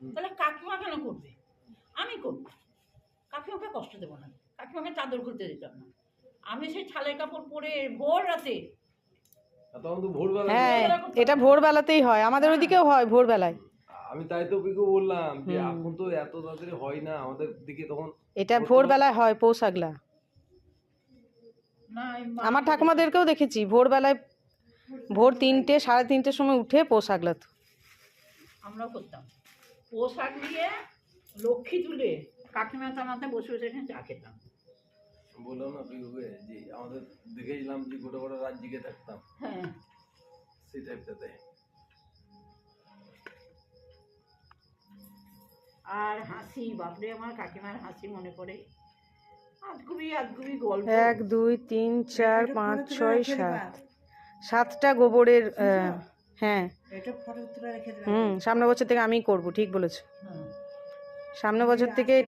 তাহলে কাকিমা কেন করবে? আমি করব। কাকিমাকে কষ্ট দেবো না। কাকিমাকে চাদর খুলতে দিতাম না। আমি সেই ছালের কাপড় পরে ভোর রাতে তো হ্যাঁ এটা ভোরবেলাতেই হয়। আমাদের ওইদিকেও হয় ভোরবেলায়। আমি তাই তো পিকু বললাম যে এখন তো এত তাড়াতাড়ি হয় না। আমাদের দিকে তখন এটা ভোরবেলায় হয় পৌষাগলা আমার ঠাকুমাদেরকেও দেখেছি। ভোরবেলায় ভোর তিনটে সাড়ে তিনটের সময় উঠে পৌষাগলা আমরাও করতাম। পোশাক নিয়ে লক্ষ্মী তুলে কাকিমা তামাতে বসে বসে এখানে চা খেতাম। বললাম না পিকুকে যে আমাদের দেখেছিলাম যে গোটা গোটা রাত জেগে থাকতাম। হ্যাঁ। সেই টাইপটাতে। আর হাসি বাপরে আমার কাকিমার হাসি মনে পড়ে। আধগুবি আধগুবি গল্প। এক দুই তিন চার পাঁচ ছয় সাত। সাতটা গোবরের আহ, হ্যাঁ। হুম সামনের বছর থেকে আমি করব ঠিক বলেছ। সামনে সামনের বছর থেকে